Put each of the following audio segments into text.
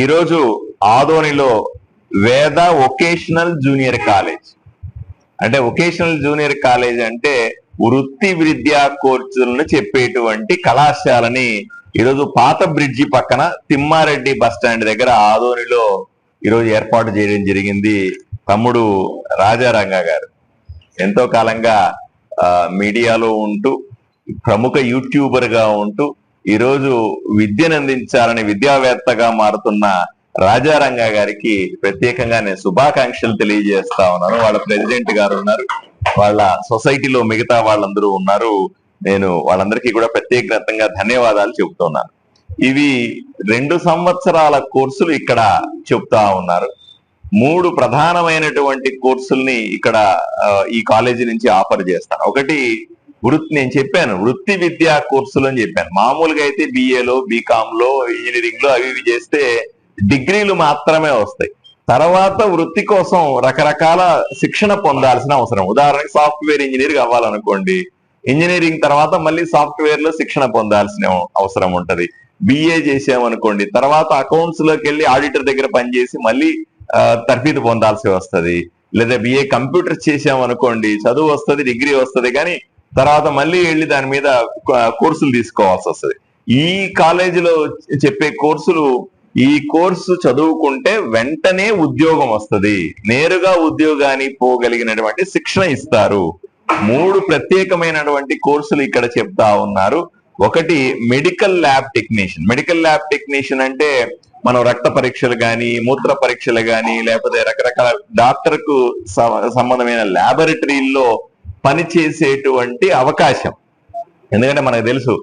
ఈరోజు ఆదోనిలో Veda vocational junior college. అంటే వొకేషనల్ జూనియర్ కాలేజ్ అంటే వృత్తి విద్యా కోర్సులను చెప్పేటువంటి కళాశాలని ఈరోజు పాత బ్రిడ్జి పక్కన తిమ్మారెడ్డి బస్ స్టాండ్ దగ్గర ఆదోనిలో ఈరోజు ఏర్పాటు చేయడం జరిగింది తమ్ముడు రాజారంగ గారు. ఎంతో కాలంగా మీడియాలో ఉంటూ ప్రముఖ యూట్యూబర్గా ఉంటూ ఈరోజు విద్యను అందించాలని విద్యావేత్తగా మారుతున్న రాజారంగా గారికి ప్రత్యేకంగా నేను శుభాకాంక్షలు తెలియజేస్తా ఉన్నాను. వాళ్ళ ప్రెసిడెంట్ గారు ఉన్నారు. వాళ్ళ సొసైటీలో మిగతా వాళ్ళందరూ ఉన్నారు. నేను వాళ్ళందరికీ కూడా ప్రత్యేకంగా ధన్యవాదాలు చెబుతున్నాను. ఇవి రెండు సంవత్సరాల కోర్సులు ఇక్కడ చెప్తా ఉన్నారు. మూడు ప్రధానమైనటువంటి కోర్సుల్ని ఇక్కడ ఈ కాలేజీ నుంచి ఆఫర్ చేస్తాను. ఒకటి వృత్తి నేను చెప్పాను వృత్తి విద్యా కోర్సులు అని చెప్పాను. మామూలుగా అయితే బిఏలో బీకామ్లో ఇంజనీరింగ్లో ఇంజనీరింగ్లో అవి ఇవి చేస్తే డిగ్రీలు మాత్రమే వస్తాయి. తర్వాత వృత్తి కోసం రకరకాల శిక్షణ పొందాల్సిన అవసరం. ఉదాహరణకి సాఫ్ట్వేర్ ఇంజనీర్ కావాలనుకోండి ఇంజనీరింగ్ తర్వాత మళ్ళీ సాఫ్ట్వేర్లో శిక్షణ పొందాల్సిన అవసరం ఉంటది. బిఏ చేసామనుకోండి తర్వాత అకౌంట్స్లోకి వెళ్ళి ఆడిటర్ దగ్గర పనిచేసి మళ్ళీ తర్ఫీదు పొందాల్సి వస్తుంది. లేదా బిఏ కంప్యూటర్ చేసామనుకోండి చదువు వస్తుంది డిగ్రీ వస్తుంది కానీ తర్వాత మళ్ళీ వెళ్ళి దాని మీద కోర్సులు తీసుకోవాల్సి వస్తుంది. ఈ కాలేజీలో చెప్పే కోర్సులు ఈ కోర్సు చదువుకుంటే వెంటనే ఉద్యోగం వస్తది. నేరుగా ఉద్యోగానికి పోగలిగినటువంటి శిక్షణ ఇస్తారు. మూడు ప్రత్యేకమైనటువంటి కోర్సులు ఇక్కడ చెప్తా ఉన్నారు. ఒకటి medical lab technician. Medical lab technician అంటే మనం రక్త పరీక్షలు కానీ మూత్ర పరీక్షలు కానీ లేకపోతే రకరకాల డాక్టర్కు సంబంధమైన ల్యాబొరేటరీల్లో పనిచేసేటువంటి అవకాశం. ఎందుకంటే మనకు తెలుసు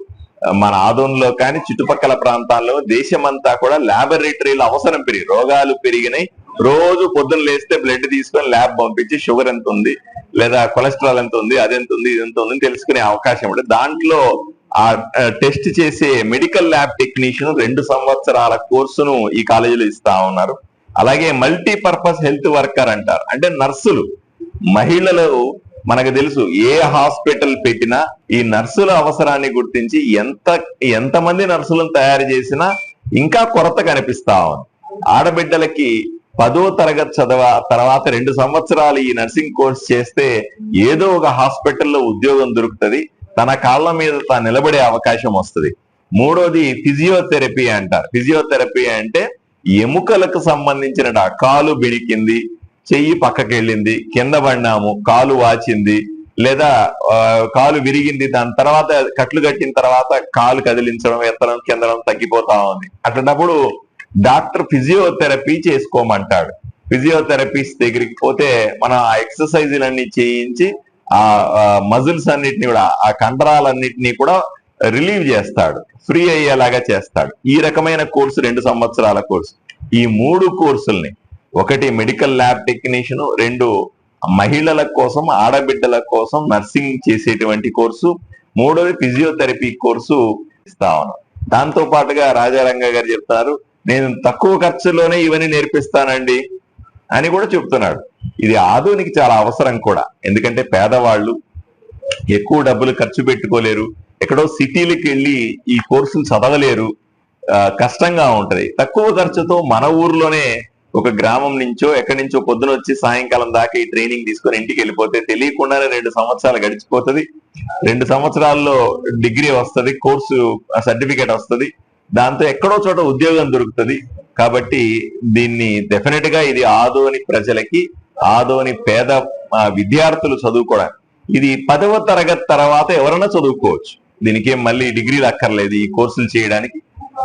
మన ఆదోన్లో కానీ చుట్టుపక్కల ప్రాంతాల్లో దేశమంతా కూడా ల్యాబొరేటరీల అవసరం పెరిగి రోగాలు పెరిగినాయి. రోజు పొద్దున్న లేస్తే బ్లడ్ తీసుకొని ల్యాబ్ పంపించి షుగర్ ఎంత ఉంది లేదా కొలెస్ట్రాల్ ఎంత ఉంది అది ఎంత ఉంది ఇది ఎంత ఉంది తెలుసుకునే అవకాశం ఉంటుంది దాంట్లో ఆ టెస్ట్ చేసే మెడికల్ ల్యాబ్ టెక్నీషియన్ రెండు సంవత్సరాల కోర్సును ఈ కాలేజీలో ఇస్తా ఉన్నారు. అలాగే మల్టీపర్పస్ హెల్త్ వర్కర్ అంటారు. అంటే నర్సులు. మహిళలు మనకు తెలుసు ఏ హాస్పిటల్ పెట్టినా ఈ నర్సుల అవసరాన్ని గుర్తించి ఎంత ఎంతమంది నర్సులను తయారు చేసినా ఇంకా కొరత కనిపిస్తా ఉంది. ఆడబిడ్డలకి పదో తరగతి చదవ తర్వాత రెండు సంవత్సరాలు ఈ నర్సింగ్ కోర్స్ చేస్తే ఏదో ఒక హాస్పిటల్లో ఉద్యోగం దొరుకుతది. తన కాళ్ళ మీద తాను నిలబడే అవకాశం వస్తుంది. మూడోది ఫిజియోథెరపీ అంటారు. ఫిజియోథెరపీ అంటే ఎముకలకు సంబంధించిన కాలు బిడికింది చెయ్యి పక్కకి వెళ్ళింది కింద పడినాము కాలు వాచింది లేదా కాలు విరిగింది దాని తర్వాత కట్లు కట్టిన తర్వాత కాలు కదిలించడం ఎత్తడం కిందడం తగ్గిపోతా ఉంది. అట్లాంటప్పుడు డాక్టర్ ఫిజియోథెరపీ చేసుకోమంటాడు. ఫిజియోథెరపీస్ దగ్గరికి పోతే మనం ఆ ఎక్సర్సైజులన్నీ చేయించి ఆ మజిల్స్ అన్నిటిని కూడా ఆ కండరాలన్నిటినీ కూడా రిలీవ్ చేస్తాడు. ఫ్రీ అయ్యేలాగా చేస్తాడు. ఈ రకమైన కోర్సు రెండు సంవత్సరాల కోర్సు. ఈ మూడు కోర్సుల్ని ఒకటి మెడికల్ ల్యాబ్ టెక్నీషియన్ రెండు మహిళల కోసం ఆడబిడ్డల కోసం నర్సింగ్ చేసేటువంటి కోర్సు మూడోది ఫిజియోథెరపీ కోర్సు ఇస్తా ఉన్నాం దాంతో పాటుగా రాజారంగ గారు చెప్తారు నేను తక్కువ ఖర్చులోనే ఇవన్నీ నేర్పిస్తానండి అని కూడా చెప్తున్నాడు. ఇది ఆధునికి చాలా అవసరం కూడా ఎందుకంటే పేదవాళ్ళు ఎక్కువ డబ్బులు ఖర్చు పెట్టుకోలేరు ఎక్కడో సిటీలకు వెళ్ళి ఈ కోర్సులు చదవలేరు కష్టంగా ఉంటది. తక్కువ ఖర్చుతో మన ఊర్లోనే ఒక గ్రామం నుంచో ఎక్కడి నుంచో పొద్దున వచ్చి సాయంకాలం దాకా ఈ ట్రైనింగ్ తీసుకొని ఇంటికి వెళ్ళిపోతే తెలియకుండానే రెండు సంవత్సరాలు గడిచిపోతుంది. రెండు సంవత్సరాల్లో డిగ్రీ వస్తుంది కోర్సు సర్టిఫికేట్ వస్తుంది. దాంతో ఎక్కడో చోట ఉద్యోగం దొరుకుతుంది. కాబట్టి దీన్ని డెఫినెట్గా ఇది ఆదోని ప్రజలకి ఆదోని పేద విద్యార్థులు చదువుకోవడానికి. ఇది పదవ తరగతి తర్వాత ఎవరైనా చదువుకోవచ్చు. దీనికి మళ్ళీ డిగ్రీలు అక్కర్లేదు ఈ కోర్సులు చేయడానికి.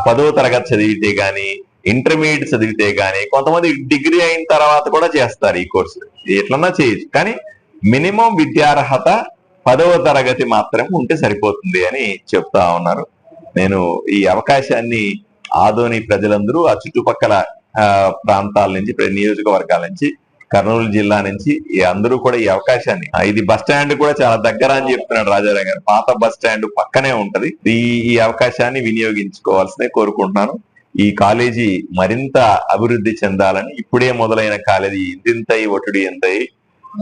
పదవ తరగతి చదివితే గాని ఇంటర్మీడియట్ చదివితే గానీ కొంతమంది డిగ్రీ అయిన తర్వాత కూడా చేస్తారు ఈ కోర్సు. ఎట్లన్నా చేయొచ్చు. కానీ మినిమం విద్యార్హత పదవ తరగతి మాత్రం ఉంటే సరిపోతుంది అని చెప్తా ఉన్నారు. నేను ఈ అవకాశాన్ని ఆదోని ప్రజలందరూ ఆ చుట్టుపక్కల ప్రాంతాల నుంచి ప్ర- నియోజకవర్గాల నుంచి కర్నూలు జిల్లా నుంచి అందరూ కూడా ఈ అవకాశాన్ని ఇది బస్ స్టాండ్ కూడా చాలా దగ్గర అని చెప్తున్నాడు రాజారావు గారు. పాత బస్ స్టాండ్ పక్కనే ఉంటది. ఈ ఈ అవకాశాన్ని వినియోగించుకోవాల్సిందే కోరుకుంటున్నాను. ఈ కాలేజీ మరింత అభివృద్ధి చెందాలని ఇప్పుడే మొదలైన కాలేజీ ఇంతింతై ఒటుడి ఎంతై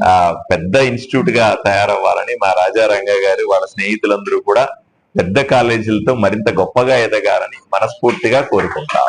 ఆ పెద్ద ఇన్స్టిట్యూట్గా తయారవ్వాలని మా రాజారంగ గారు వాళ్ళ స్నేహితులందరూ కూడా పెద్ద కాలేజీలతో మరింత గొప్పగా ఎదగాలని మనస్ఫూర్తిగా కోరుకుంటాం.